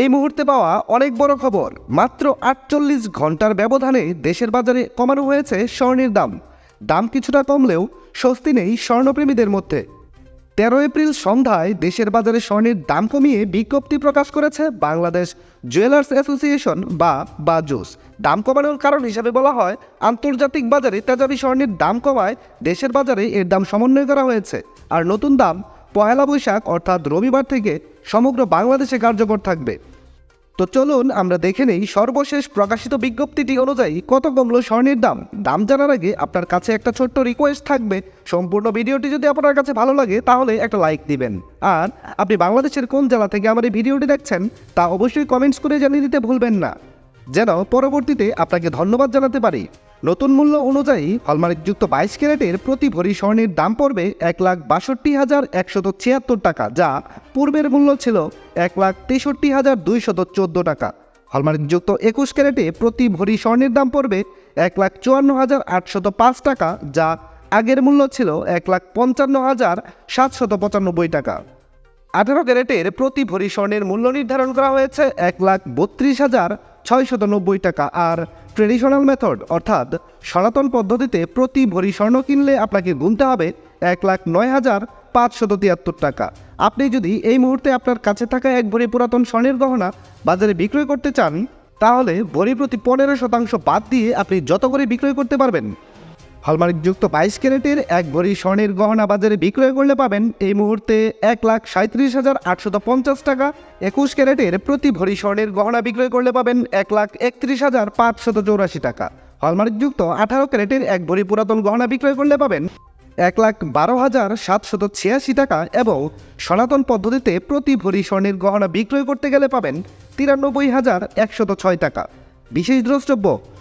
এই মুহূর্তে পাওয়া অনেক বড় খবর। মাত্র আটচল্লিশ ঘণ্টার ব্যবধানে দেশের বাজারে কমানো হয়েছে স্বর্ণের দাম। দাম কিছুটা কমলেও স্বস্তি নেই স্বর্ণপ্রেমীদের মধ্যে। তেরো এপ্রিল সন্ধ্যায় দেশের বাজারে স্বর্ণের দাম কমিয়ে বিজ্ঞপ্তি প্রকাশ করেছে বাংলাদেশ জুয়েলার্স অ্যাসোসিয়েশন বা বাজুস। দাম কমানোর কারণ হিসাবে বলা হয়, আন্তর্জাতিক বাজারে তেজাবি স্বর্ণের দাম কমায় দেশের বাজারে এর দাম সমন্বয় করা হয়েছে। আর নতুন দাম পয়লা বৈশাখ, অর্থাৎ রবিবার থেকে সমগ্র বাংলাদেশে কার্যকর থাকবে। তো চলুন আমরা দেখে নেই সর্বশেষ প্রকাশিত বিজ্ঞপ্তিটি অনুযায়ী কত কমলো স্বর্ণের দাম। দাম জানার আগে আপনার কাছে একটা ছোট্ট রিকোয়েস্ট থাকবে। সম্পূর্ণ ভিডিওটি যদি আপনার কাছে ভালো লাগে, তাহলে একটা লাইক দিবেন। আর আপনি বাংলাদেশের কোন জেলা থেকে আমার এই ভিডিওটি দেখছেন, তা অবশ্যই কমেন্টস করে জানিয়ে দিতে ভুলবেন না। যেন পরবর্তীতে আপনাকে ধন্যবাদ জানাতে পারি। নতুন মূল্য অনুযায়ী হলমার্কযুক্ত বাইশ ক্যারেটের প্রতি ভরি স্বর্ণের দাম পড়বে এক লাখ বাষট্টি হাজার একশত ছিয়াত্তর টাকা, যা পূর্বের মূল্য ছিল এক লাখ তেষট্টি হাজার দুইশত চোদ্দ টাকা। হলমার্কযুক্ত একুশ ক্যারেটে প্রতি ভরি স্বর্ণের দাম পড়বে এক লাখ চুয়ান্ন হাজার আটশত পাঁচ টাকা, যা আগের মূল্য ছিল এক লাখ পঞ্চান্ন হাজার সাতশত পঁচানব্বই টাকা। আঠারো ক্যারেটের প্রতি ভরি স্বর্ণের মূল্য নির্ধারণ করা হয়েছে এক লাখ বত্রিশ হাজার ছয়শত নব্বই টাকা। আর ট্রেডিশনাল মেথড, অর্থাৎ সনাতন পদ্ধতিতে প্রতি ভরি স্বর্ণ কিনলে আপনাকে গুনতে হবে এক লাখ নয় হাজার পাঁচশত তিয়াত্তর টাকা। আপনি যদি এই মুহূর্তে আপনার কাছে থাকা এক ভরি পুরাতন স্বর্ণের গহনা বাজারে বিক্রয় করতে চান, তাহলে ভরি প্রতি পনেরো শতাংশ বাদ দিয়ে আপনি যত করে বিক্রয় করতে পারবেন হলমার্কযুক্ত বাইশ ক্যারেটের এক ভরি স্বর্ণের গহনা বাজারে বিক্রয় করলে পাবেন এই মুহূর্তে এক লাখ সাঁত্রিশ হাজার আটশত পঞ্চাশ টাকা। একুশ ক্যারেটের প্রতি ভরি স্বর্ণের গহনা বিক্রয় করলে পাবেন এক লাখ একত্রিশ হাজার পাঁচশত চৌরাশি টাকা। হলমার্কযুক্ত আঠারো ক্যারেটের এক ভরি পুরাতন গহনা বিক্রয় করলে পাবেন এক লাখ বারো হাজার সাতশত ছিয়াশি টাকা এবং সনাতন পদ্ধতিতে প্রতি ভরি স্বর্ণের গহনা বিক্রয় করতে গেলে পাবেন তিরানব্বই হাজার একশত ছয় টাকা। বিশেষ দ্রষ্টব্য